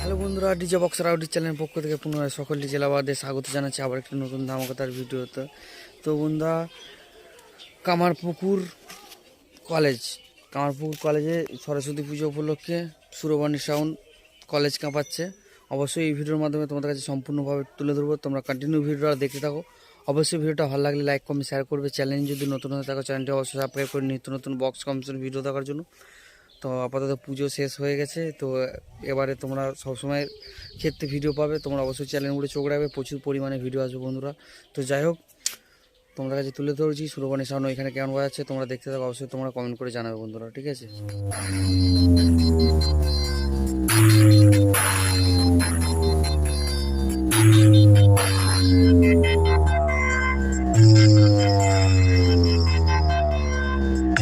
Hello বন্ধুরা, DJ boxer Audi চ্যানেলের পক্ষ থেকে পুনরায় সকল ডিজে লাভারদের স্বাগত জানাচ্ছি আবার একটি নতুন ধামাকাতার ভিডিওতে। তো বন্ধুরা, কামারপুকুর কলেজ, কামারপুকুর কলেজে সরস্বতী পুজো উপলক্ষে সুরবাণী সাউন্ড কলেজ কাঁপাচ্ছে। অবশ্যই এই ভিডিওর মাধ্যমে তোমাদের কাছে সম্পূর্ণভাবে তুলে ধরবো। তোমরা কন্টিনিউ ভিডিওটা দেখতে থাকো। অবশ্যই ভিডিওটা ভালো লাগলে লাইক কমেন্ট শেয়ার করবে। চ্যানেল যদি নতুন হয়ে থাকো চ্যানেলটি অবশ্যই সাবস্ক্রাইব করে নিত্য নতুন বক্স কম্পিটিশন ভিডিও দেখার জন্য। তো আপাতত পুজো শেষ হয়ে গেছে। তো এবারে তোমরা সবসময় ক্ষেত্রে ভিডিও পাবে। তোমরা অবশ্যই চ্যানেল উড়ে চোখ রাখবে। প্রচুর পরিমাণে ভিডিও আসবে, বন্ধুরা। তো যাই হোক তোমরা কাছে তুলে ধরেছি। সুরবাণী সাউন্ড এখানে কেমন বাজাচ্ছে তোমরা দেখতে থাকো। অবশ্যই তোমরা কমেন্ট করে জানাবে, বন্ধুরা। ঠিক আছে?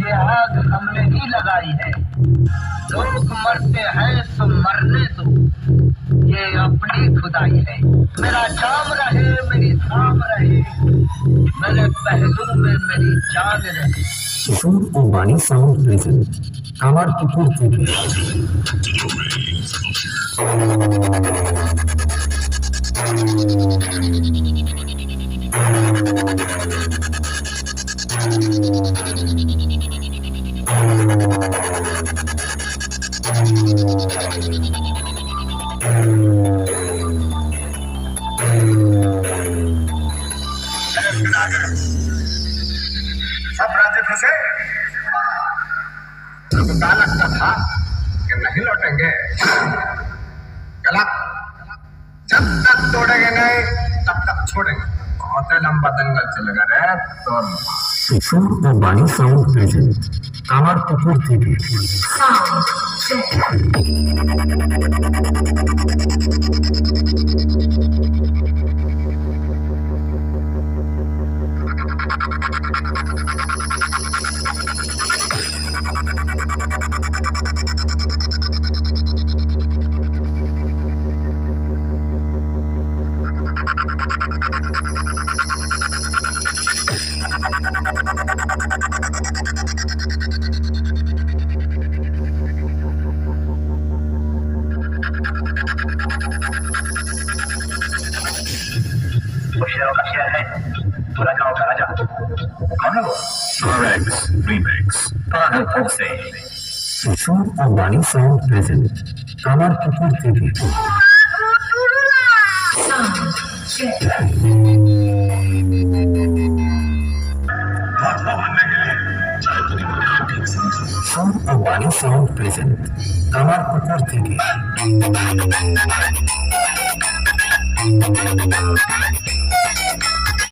ये आग हमने ही लगाई है लोग मरते हैं तो मरने दो ये अपनी खुदाई है मेरा जाम रहे मेरी थाम रहे मेरे पहलू में मेरी जान रहे সুর ও বাণী সাউন্ড প্রেজেন্ট আমার পুকুর থেকে सब राज्य फंसे पता लगता था कि नहीं लौटेंगे गलत जब तक तोड़ेंगे नहीं तब तक छोड़ेंगे बहुत लंबा दंगल चलेगा रे तो सुशूर और वाणी साउंड प्रेजेंट আমার পুকুর থেকে Thank you. Oceano KCR, Furacão Carajá. Manolo. Rex Remix. Para você. Kishore Ambani Sound Present. Kamar Kapoor TV. Kishore Ambani Sound Present. Kamar Kapoor TV.